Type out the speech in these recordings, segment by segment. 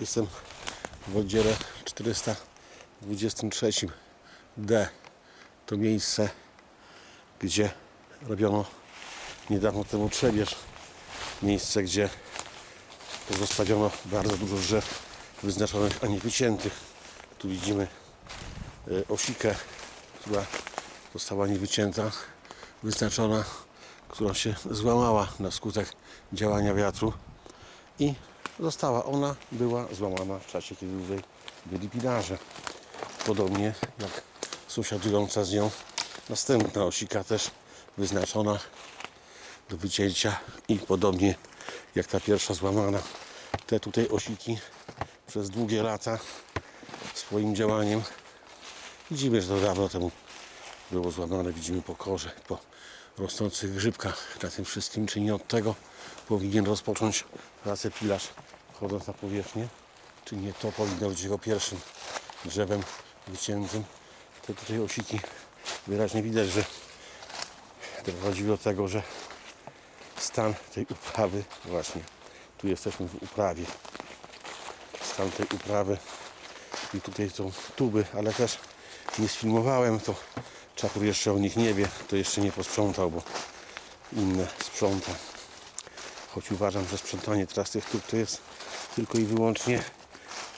Jestem w oddziale 423D. To miejsce, gdzie robiono niedawno temu trzebież. Miejsce, gdzie pozostawiono bardzo dużo drzew wyznaczonych, a nie wyciętych. Tu widzimy e, osikę, która została niewycięta, wyznaczona, która się złamała na skutek działania wiatru i została ona, była złamana w czasie, kiedy tutaj byli pilarze. Podobnie jak sąsiadująca z nią następna osika też wyznaczona do wycięcia i podobnie jak ta pierwsza złamana. Te tutaj osiki przez długie lata swoim działaniem widzimy, że to dawno temu było złamane. Widzimy po korze, po rosnących grzybkach na tym wszystkim. Czy nie od tego powinien rozpocząć pracę pilarz wchodząc na powierzchnię? Czy nie to powinno być jego pierwszym drzewem wyciętym? Te tutaj osiki wyraźnie widać, że doprowadziły do tego, że stan tej uprawy, właśnie tu jesteśmy w uprawie, stan tej uprawy i tutaj są tuby, ale też nie sfilmowałem, to Czapur jeszcze o nich nie wie, to jeszcze nie posprzątał, bo inne sprząta. Choć uważam, że sprzątanie teraz tych tub to jest tylko i wyłącznie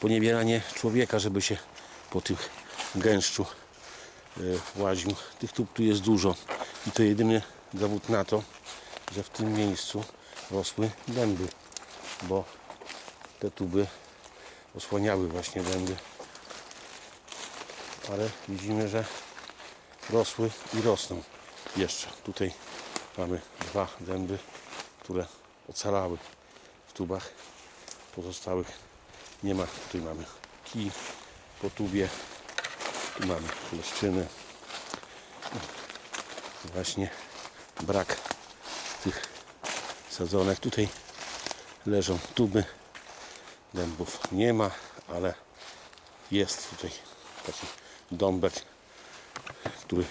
poniewieranie człowieka, żeby się po tych gęszczu y, łaził. Tych tub tu jest dużo i to jedyny dowód na to, że w tym miejscu rosły dęby, bo te tuby osłaniały właśnie dęby. Ale widzimy, że rosły i rosną jeszcze. Tutaj mamy dwa dęby, które ocalały w tubach. Pozostałych nie ma. Tutaj mamy kij po tubie. Tu mamy leszczyny. Właśnie brak tych sadzonek. Tutaj leżą tuby. Dębów nie ma, ale jest tutaj taki dąbek który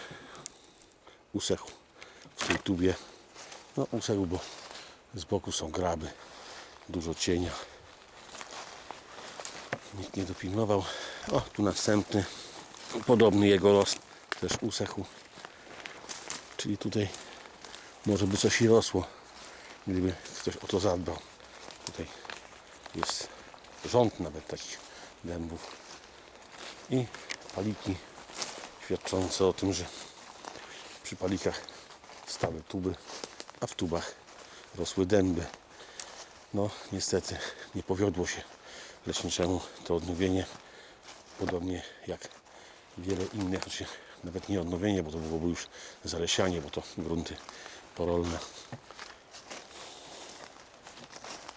usechł w tej tubie. No usechł, bo z boku są graby, dużo cienia. Nikt nie dopilnował. O, tu następny, podobny jego los, też usechł. Czyli tutaj może by coś i rosło, gdyby ktoś o to zadbał. Tutaj jest rząd nawet takich dębów. I paliki świadczące o tym, że przy palikach stały tuby, a w tubach rosły dęby. No niestety nie powiodło się leśniczemu to odnowienie, podobnie jak wiele innych, znaczy nawet nie odnowienie, bo to byłoby już zalesianie, bo to grunty porolne